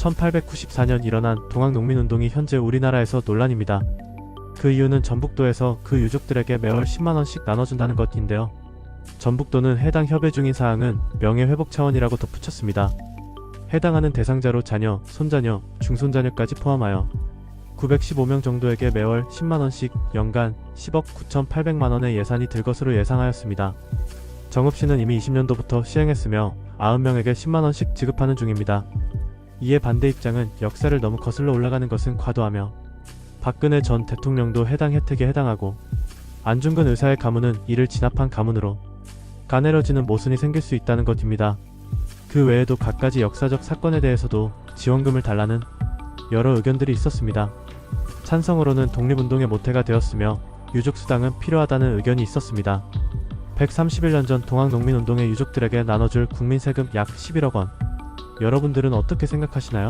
1894년 일어난 동학농민운동이 현재 우리나라에서 논란입니다. 그 이유는 전북도에서 그 유족들에게 매월 10만원씩 나눠준다는 것인데요. 전북도는 해당 협의 중인 사항은 명예회복 차원이라고 덧붙였습니다. 해당하는 대상자로 자녀, 손자녀, 중손자녀까지 포함하여 915명 정도에게 매월 10만원씩 연간 10억 9,800만원의 예산이 들 것으로 예상하였습니다. 정읍시는 이미 20년도부터 시행했으며 90명에게 10만원씩 지급하는 중입니다. 이에 반대 입장은 역사를 너무 거슬러 올라가는 것은 과도하며 박근혜 전 대통령도 해당 혜택에 해당하고 안중근 의사의 가문은 이를 진압한 가문으로 가내려지는 모순이 생길 수 있다는 것입니다. 그 외에도 갖가지 역사적 사건에 대해서도 지원금을 달라는 여러 의견들이 있었습니다. 찬성으로는 독립운동의 모태가 되었으며 유족수당은 필요하다는 의견이 있었습니다. 131년 전 동학농민운동의 유족들에게 나눠줄 국민세금 약 11억 원. 여러분들은 어떻게 생각하시나요?